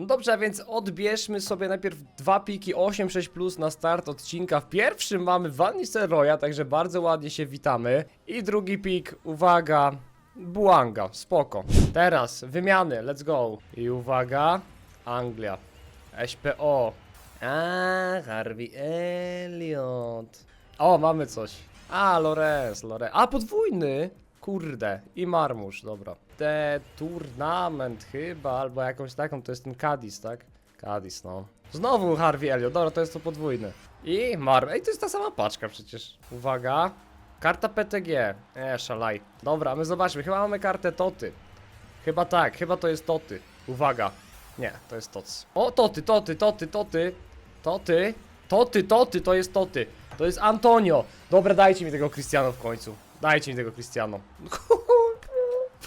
No dobrze, a więc odbierzmy sobie najpierw dwa piki 8-6 plus na start odcinka. W pierwszym mamy Van Nistelrooya, także bardzo ładnie się witamy. I drugi pik, uwaga, Buanga, spoko. Teraz wymiany, let's go. I uwaga, Anglia, SPO. A, Harvey Elliot. O, mamy coś. A, Lores, Lores. A, podwójny. Kurde. I Marmusz, dobra. Te turnament chyba, albo jakąś taką, to jest ten Cadiz, tak? Cadiz, no. Znowu Harvey Elliot, dobra, to jest to podwójny. I Mar... Ej, to jest ta sama paczka przecież. Uwaga. Karta PTG. E, szalaj. Dobra, my zobaczmy, chyba mamy kartę Toty. Chyba tak, chyba to jest Toty. Uwaga. Nie, to jest Tots. O, Toty, Toty, Toty, Toty. Toty. Toty, Toty, to jest Toty. To jest Antonio. Dobra, dajcie mi tego Cristiano w końcu. Dajcie mi tego Cristiano.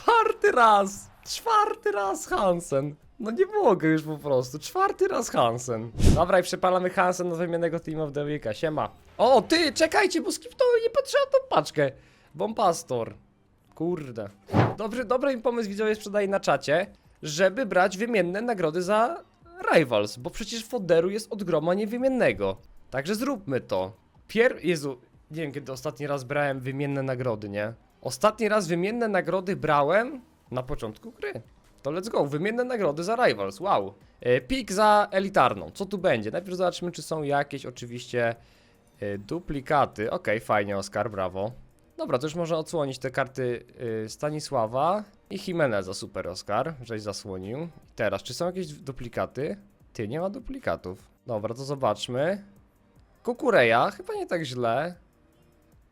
Czwarty raz. Czwarty raz Hansen. No nie mogę już po prostu. Czwarty raz Hansen. Dobra, i przepalamy Hansen do wymiennego Team of the Weeka. Siema. O, ty, czekajcie, bo skipnąłem niepotrzebną paczkę. Bombastor. Kurde. Dobry, dobry mi pomysł widzowie sprzedaje na czacie, żeby brać wymienne nagrody za Rivals, bo przecież foderu jest od groma niewymiennego. Także zróbmy to. Pier... Jezu, nie wiem kiedy ostatni raz brałem wymienne nagrody, nie? Ostatni raz wymienne nagrody brałem na początku gry. To let's go, wymienne nagrody za Rivals, wow. E, Pik za elitarną, co tu będzie? Najpierw zobaczymy, czy są jakieś oczywiście e, duplikaty. Okej, fajnie, Oskar, brawo. Dobra, to już można odsłonić te karty y, Stanisława i Jimeneza, super Oskar, żeś zasłonił. Teraz, czy są jakieś duplikaty? Ty, nie ma duplikatów. Dobra, to zobaczmy. Kukureja, chyba nie tak źle.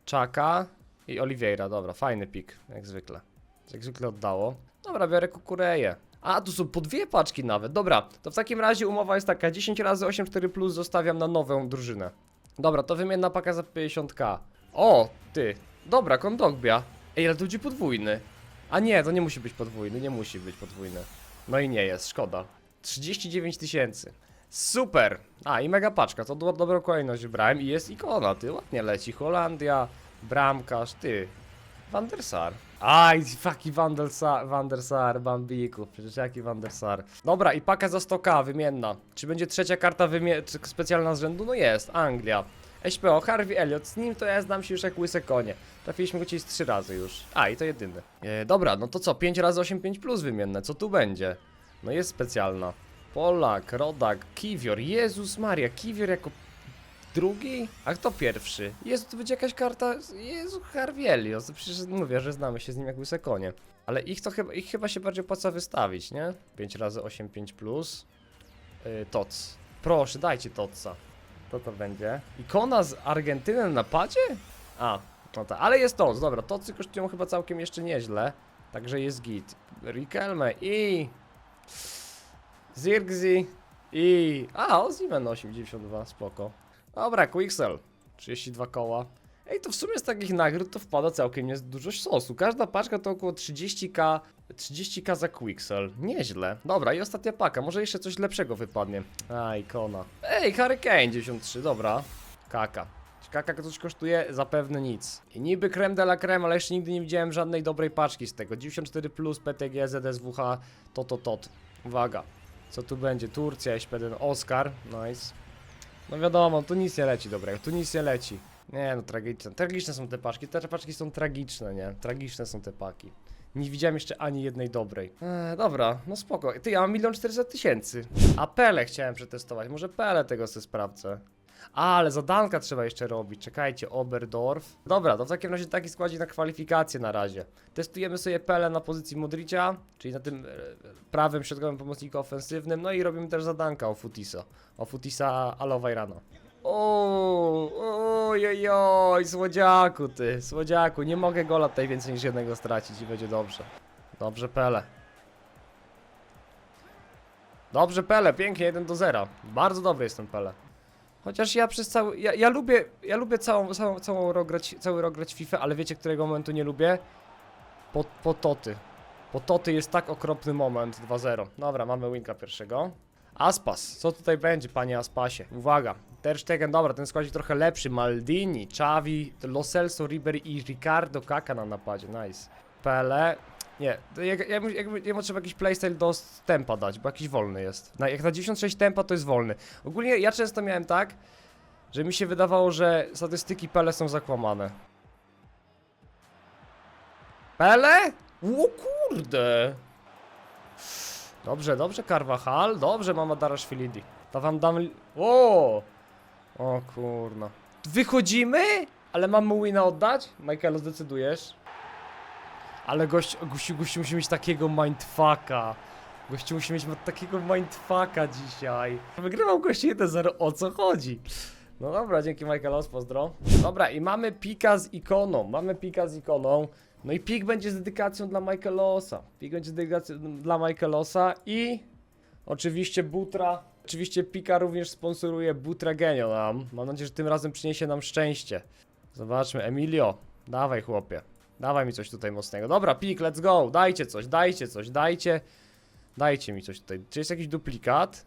Czaka i Oliveira, dobra, fajny pik, jak zwykle. Jak zwykle oddało. Dobra, biorę kukureję. A, tu są po dwie paczki nawet. Dobra, to w takim razie umowa jest taka, 10 razy 8-4 plus zostawiam na nową drużynę. Dobra, to wymienna paka za 50k. O, ty. Dobra, kondogbia. Ej, ale to będzie podwójny. A nie, to nie musi być podwójny, nie musi być podwójny. No i nie jest, szkoda. 39 tysięcy. Super! A, i mega paczka, to do, dobrą kolejność wybrałem i jest ikona, ty, ładnie leci. Holandia, bramkarz, ty. Van der Sar. Aj, fucking Van der Sar, Van der Sar, Bambiku, przecież jaki Van der Sar. Dobra, i paka za 100k, wymienna. Czy będzie trzecia karta specjalna z rzędu? No jest, Anglia. SPO, Harvey Elliot, z nim to ja znam się już jak łyse konie. Trafiliśmy go gdzieś trzy razy już. A, i to jedyny. E, dobra, no to co, 5 razy 8, 5 plus wymienne, co tu będzie? No jest specjalna. Polak, Rodak, Kiwior, Jezus Maria, Kiwior jako drugi? A kto pierwszy? Jezu, to będzie jakaś karta, Jezu, to przecież mówię, że znamy się z nim jak łyse konie. Ale ich to chyba, ich chyba się bardziej opłaca wystawić, nie? 5 razy 8, 5 plus. Yy, Tots. Proszę, dajcie Totsa. To to będzie. Ikona z Argentyny na napadzie? A, no tak, ale jest Tots, dobra, Totsy kosztują chyba całkiem jeszcze nieźle. Także jest git. Rikelme i... Zirgzi i... A, Ozimen 892, spoko. Dobra, Quixel. 32 koła. Ej, to w sumie z takich nagród to wpada całkiem jest dużo sosu. Każda paczka to około 30k, 30k za Quixel. Nieźle. Dobra, i ostatnia paka. Może jeszcze coś lepszego wypadnie. A, ikona. Ej, Hurricane 93, dobra. Kaka. Kaka coś kosztuje? Zapewne nic. I niby creme de la creme, ale jeszcze nigdy nie widziałem żadnej dobrej paczki z tego. 94 plus, PTG, ZSWH, to to tot. Uwaga. Co tu będzie? Turcja, SPD, Oscar. Nice. No wiadomo, tu nic nie leci dobrego, tu nic nie leci. Nie no, tragiczne. Tragiczne są te paczki, te paczki są tragiczne, nie? Tragiczne są te paki. Nie widziałem jeszcze ani jednej dobrej. Eee, dobra, no spoko. Ty, ja mam milion czterysta tysięcy. A Pele chciałem przetestować, może Pele tego sobie sprawdzę. Ale zadanka trzeba jeszcze robić. Czekajcie, Oberdorf. Dobra, to w takim razie taki składzik na kwalifikacje na razie. Testujemy sobie Pele na pozycji Modricia, czyli na tym e, prawym środkowym pomocniku ofensywnym. No i robimy też zadanka o Futisa. O Futisa Alowajrana. O, ojojoj, słodziaku ty, słodziaku. Nie mogę gola tutaj więcej niż jednego stracić i będzie dobrze. Dobrze, Pele. Dobrze, Pele, pięknie, 1 do 0. Bardzo dobry jest ten Pele. Chociaż ja przez cały. Ja, ja lubię. Ja lubię całą, całą, całą rok grać, cały rok grać FIFA, ale wiecie którego momentu nie lubię? Po, po Toty. Po Toty jest tak okropny moment 2-0. Dobra, mamy winka pierwszego. Aspas, co tutaj będzie, panie Aspasie? Uwaga, Ter Stegen, dobra, ten składzik trochę lepszy. Maldini, Xavi, Lo Celso, Ribery i Ricardo Kaka na napadzie, nice. Pele, Nie, to jak, jak, jak, jak trzeba jakiś playstyle do tempa dać, bo jakiś wolny jest. Na, jak na 96 tempa to jest wolny. Ogólnie ja często miałem tak, że mi się wydawało, że statystyki Pele są zakłamane. Pele? O kurde! Dobrze, dobrze Carvajal, dobrze mama Daraszwilidi. To wam dam... O! O kurna. Wychodzimy? Ale mamy wina oddać? Michaelo, zdecydujesz? Ale gość, gościu, gościu musi mieć takiego mindfucka. Gościu musi mieć takiego mindfucka dzisiaj. Wygrywał gościu 1-0, o co chodzi? No dobra, dzięki Michaelos, pozdro. Dobra, i mamy pika z ikoną, mamy pika z ikoną. No i pik będzie z dedykacją dla Michaelosa. Pik będzie z dedykacją dla Michaelosa i oczywiście Butra. Oczywiście Pika również sponsoruje Butra Genio nam. Mam nadzieję, że tym razem przyniesie nam szczęście. Zobaczmy, Emilio, dawaj chłopie. Dawaj mi coś tutaj mocnego. Dobra, Pik, let's go. Dajcie coś, dajcie coś, dajcie. Dajcie mi coś tutaj. Czy jest jakiś duplikat?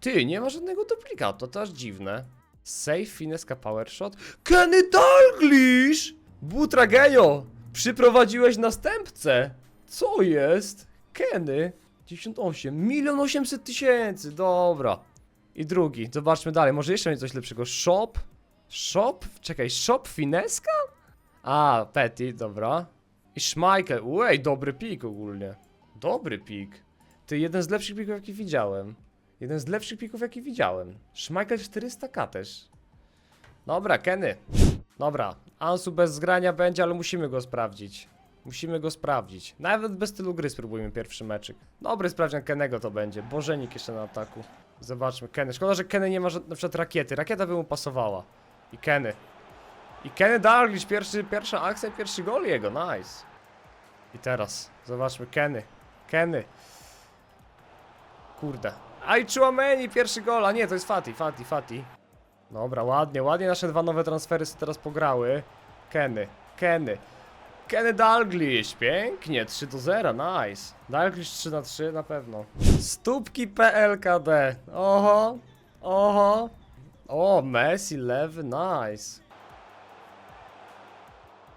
Ty, nie ma żadnego duplikatu, to aż dziwne. Safe, Fineska, Power Shot. Kenny Dalglish! Butra Genio! Przyprowadziłeś następcę! Co jest? Kenny? 98, milion 800 tysięcy, dobra. I drugi, zobaczmy dalej, może jeszcze mieć coś lepszego. Shop? Shop? Czekaj, Shop Fineska? A, Petty, dobra. I Schmeichel, uej, dobry pik ogólnie. Dobry pik. Ty, jeden z lepszych pików, jaki widziałem. Jeden z lepszych pików, jaki widziałem. Schmeichel 400k też. Dobra, Kenny. Dobra, Ansu bez zgrania będzie, ale musimy go sprawdzić. Musimy go sprawdzić. Nawet bez tylu gry spróbujmy pierwszy meczyk. Dobry sprawdzian Kennego to będzie. Bożenik jeszcze na ataku. Zobaczmy, Kenny. Szkoda, że Kenny nie ma na przykład rakiety. Rakieta by mu pasowała. I Kenny. I Kenny Dalglish, pierwszy, pierwsza akcja, pierwszy gol jego, nice. I teraz, zobaczmy, Kenny. Kenny. Kurde. Aj, Chouameni, pierwszy gol, a nie, to jest Fati, Fati, Fati. Dobra, ładnie, ładnie nasze dwa nowe transfery sobie teraz pograły. Kenny, Kenny. Kenny Dalglish, pięknie, 3 do 0, nice. Dalglish 3 na 3 na pewno. Stópki PLKD, oho, oho. O, Messi, lewy, nice.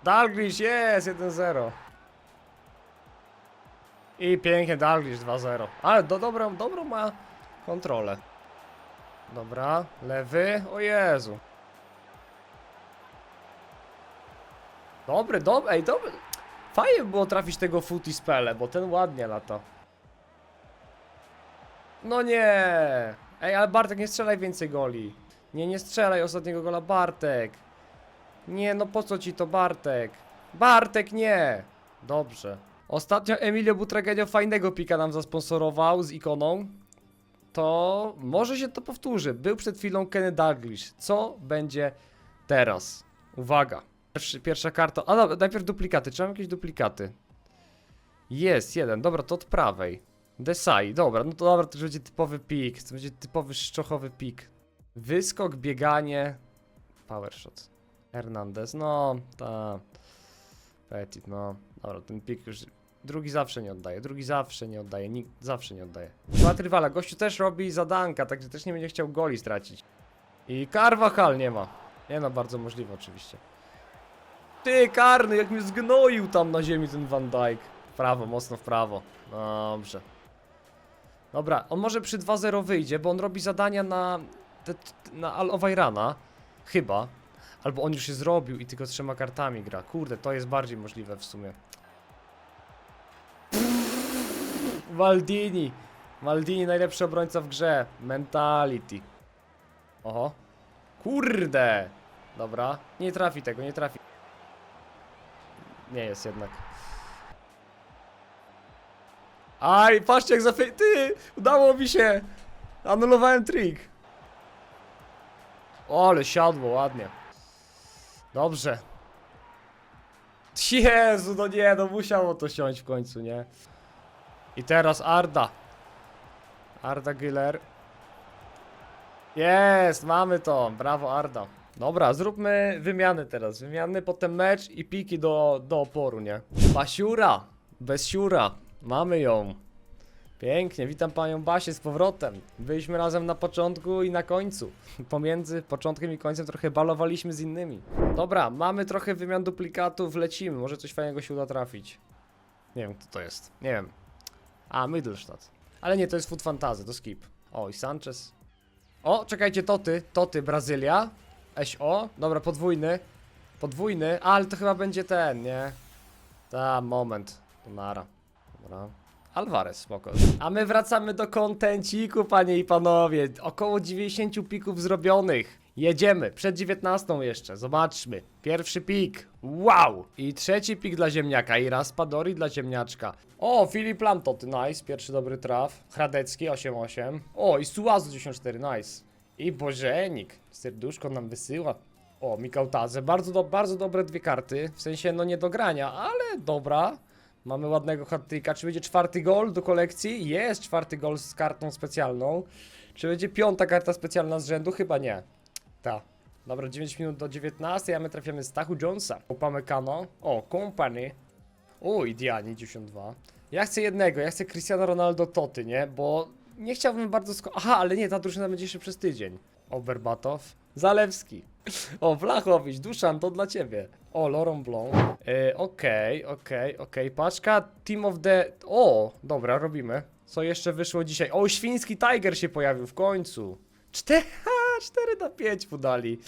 Dalglish jest, 1-0. I pięknie Dalglish 2-0. Ale do, dobrą, dobrą ma kontrolę. Dobra, lewy, o Jezu. Dobry, dobry, ej, dobry. Fajnie było trafić tego Footy Spele, bo ten ładnie lata. No nie! Ej, ale Bartek, nie strzelaj więcej goli. Nie, nie strzelaj ostatniego gola, Bartek. Nie, no po co ci to, Bartek? Bartek, nie! Dobrze. Ostatnio Emilio Butragenio fajnego pika nam zasponsorował z ikoną. To może się to powtórzy. Był przed chwilą Kenny Dalglish. Co będzie teraz? Uwaga. Pierwsza karta. A dobra, najpierw duplikaty. Czy mam jakieś duplikaty? Jest, jeden. Dobra, to od prawej. Desai, dobra, no to dobra, to już będzie typowy pik. To będzie typowy szczochowy pik. Wyskok, bieganie. Power shot. Hernandez, no, ta. Petit, no. Dobra, ten pik już. Drugi zawsze nie oddaje, drugi zawsze nie oddaje, nikt zawsze nie oddaje. Dwa rywala, gościu też robi zadanka, także też nie będzie chciał goli stracić. I Carvajal nie ma. Nie no, bardzo możliwe oczywiście. Ty, karny, jak mnie zgnoił tam na ziemi ten Van Dijk. W prawo, mocno w prawo. Dobrze. Dobra, on może przy 2-0 wyjdzie, bo on robi zadania na, na Al Owairana. Chyba. Albo on już je zrobił i tylko trzema kartami gra. Kurde, to jest bardziej możliwe w sumie. Maldini. Maldini najlepszy obrońca w grze. Mentality. Oho. Kurde. Dobra. Nie trafi tego, nie trafi. Nie jest jednak. Aj, patrzcie jak zafe... Ty! Udało mi się! Anulowałem trik. O, ale siadło, ładnie. Dobrze. Jezu, no nie, no musiało to siąść w końcu, nie? I teraz Arda. Arda Güler. Jest, mamy to. Brawo Arda. Dobra, zróbmy wymiany teraz. Wymiany, potem mecz i piki do, do oporu, nie? Basiura. Bez siura. Mamy ją. Pięknie, witam panią Basię z powrotem. Byliśmy razem na początku i na końcu. Pomiędzy początkiem i końcem trochę balowaliśmy z innymi. Dobra, mamy trochę wymian duplikatów, lecimy. Może coś fajnego się uda trafić. Nie wiem, kto to jest. Nie wiem. A, Middelstadt. Ale nie, to jest Food Fantasy, to skip. O, i Sanchez. O, czekajcie, Toty, Toty, Brazylia. SO, dobra, podwójny. Podwójny, ale to chyba będzie ten, nie? Ta, moment. Nara. Dobra. Alvarez, spoko. A my wracamy do kontenciku, panie i panowie. Około 90 pików zrobionych. Jedziemy, przed 19 jeszcze, zobaczmy. Pierwszy pik, wow! I trzeci pik dla ziemniaka i Raspadori dla ziemniaczka. O, Filip Lamtot, nice, pierwszy dobry traf. Hradecki, 8-8. O, i Suazu 94, nice. I Bożenik, serduszko nam wysyła. O, Mikautaze, bardzo, do, bardzo dobre dwie karty, w sensie no nie do grania, ale dobra. Mamy ładnego hattyka. Czy będzie czwarty gol do kolekcji? Jest czwarty gol z kartą specjalną. Czy będzie piąta karta specjalna z rzędu? Chyba nie. Ta. Dobra, 9 minut do 19, a my trafiamy Stachu Jonesa. Upamecano. O, Company. O, Diani 92. Ja chcę jednego, ja chcę Cristiano Ronaldo Toty, nie? Bo nie chciałbym bardzo sko... Aha, ale nie, ta drużyna będzie jeszcze przez tydzień. O, Berbatow. Zalewski. O, Flachowicz, Duszan, to dla ciebie. O, Laurent Blanc. Yy, Okej, okej, okej. Paczka Team of the... O, dobra, robimy. Co jeszcze wyszło dzisiaj? O, Świński Tiger się pojawił w końcu. 4, 4 na 5 podali.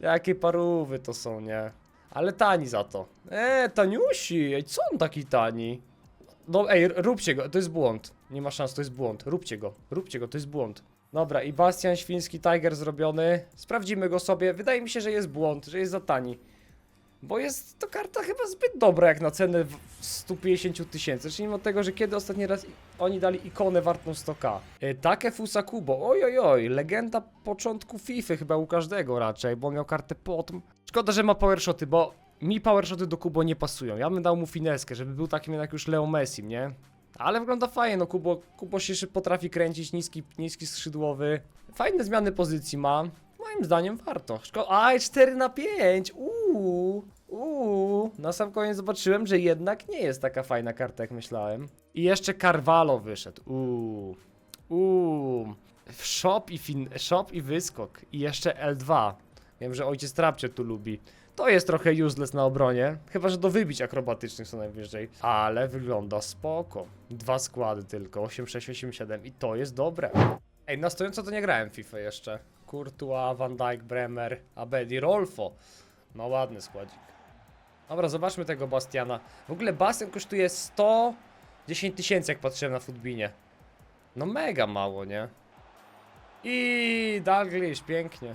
Jakie parówy to są, nie? Ale tani za to. Eee, taniusi. Ej, co on taki tani? No, ej, róbcie go, to jest błąd. Nie ma szans, to jest błąd. Róbcie go, róbcie go, to jest błąd. Dobra, i Bastian Świński Tiger zrobiony. Sprawdzimy go sobie. Wydaje mi się, że jest błąd, że jest za tani. Bo jest to karta chyba zbyt dobra jak na cenę w w 150 tysięcy. Czyli mimo tego, że kiedy ostatni raz oni dali ikonę wartą 100k. E, Takefusa Kubo, oj oj legenda początku FIFA chyba u każdego raczej, bo miał kartę potom. Szkoda, że ma powershoty, bo mi powershoty do Kubo nie pasują. Ja bym dał mu fineskę, żeby był takim jak już Leo Messi, nie? Ale wygląda fajnie, no Kubo, Kubo się potrafi kręcić, niski, niski skrzydłowy. Fajne zmiany pozycji ma. Moim zdaniem warto. Szko Aj, 4 na 5. Uuu, uuu. Na sam koniec zobaczyłem, że jednak nie jest taka fajna karta, jak myślałem. I jeszcze Carvalho wyszedł. Uuu. Uuu. Shop i, fin shop i wyskok. I jeszcze L2. Wiem, że ojciec Trapcie tu lubi. To jest trochę useless na obronie. Chyba, że do wybić akrobatycznych co najwyżej. Ale wygląda spoko. Dwa składy tylko. 8, 6, 8, 7. I to jest dobre. Ej, na stojąco to nie grałem FIFA jeszcze. Courtois, Van Dijk, Bremer, Abedi, Rolfo. No ładny składzik. Dobra, zobaczmy tego Bastiana. W ogóle Bastian kosztuje 110 tysięcy, jak patrzyłem na Footbinie. No mega mało, nie? I Dalglish, pięknie.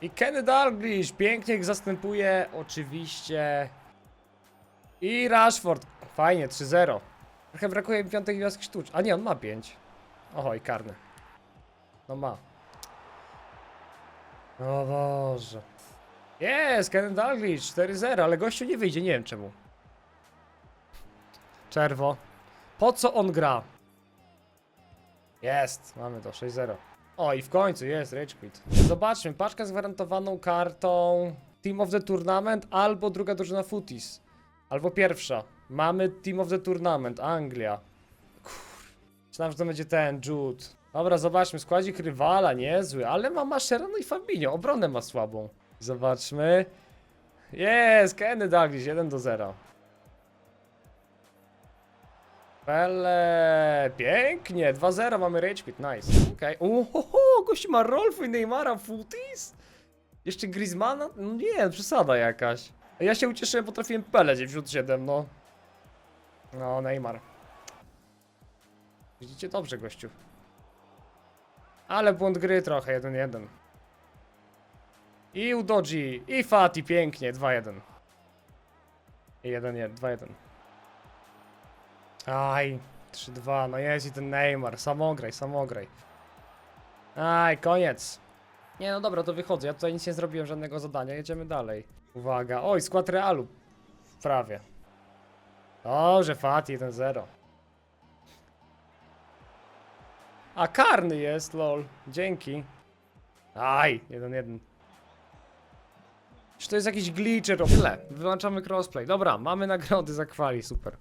I Kenny Dalglish, pięknie zastępuje oczywiście. I Rashford, fajnie, 3-0. Trochę brakuje mi piątej gwiazdki sztucz. A nie, on ma 5. Oho, i karny. No ma. O Boże. Jest, Kenny Dalglish, 4-0, ale gościu nie wyjdzie, nie wiem czemu. Czerwo. Po co on gra? Jest, mamy to, 6-0. O i w końcu jest Rage Quit. Zobaczmy, paczka z gwarantowaną kartą Team of the Tournament albo druga drużyna Footies. Albo pierwsza. Mamy Team of the Tournament, Anglia. Kur... Myślałem, że to będzie ten, Jude. Dobra, zobaczmy, składzik rywala, niezły, ale ma Mascherano i Fabinho, obronę ma słabą. Zobaczmy. Jest, Kenny Douglas, 1 do 0. Pele, pięknie, 2-0 mamy Rage Quit, nice. Okej, okay. Ohoho, gość ma Rolfo i Neymara Footies? Jeszcze Griezmana? No nie, przesada jakaś. Ja się ucieszyłem, potrafiłem Pele 97, no. No, Neymar. Widzicie dobrze, gościu. Ale błąd gry trochę, 1-1. I Udoji, i Fati, pięknie, 2-1. I 1-1, 2-1. Aj, 3-2, no jest i ten Neymar, samograj, samograj. Aj, koniec. Nie no dobra, to wychodzę, ja tutaj nic nie zrobiłem, żadnego zadania, jedziemy dalej. Uwaga, oj, skład Realu. Prawie. Dobrze, Fati 1-0. A karny jest, lol. Dzięki. Aj, 1-1. Czy to jest jakiś glitcher? Tyle. Wyłączamy crossplay. Dobra, mamy nagrody za kwali, super.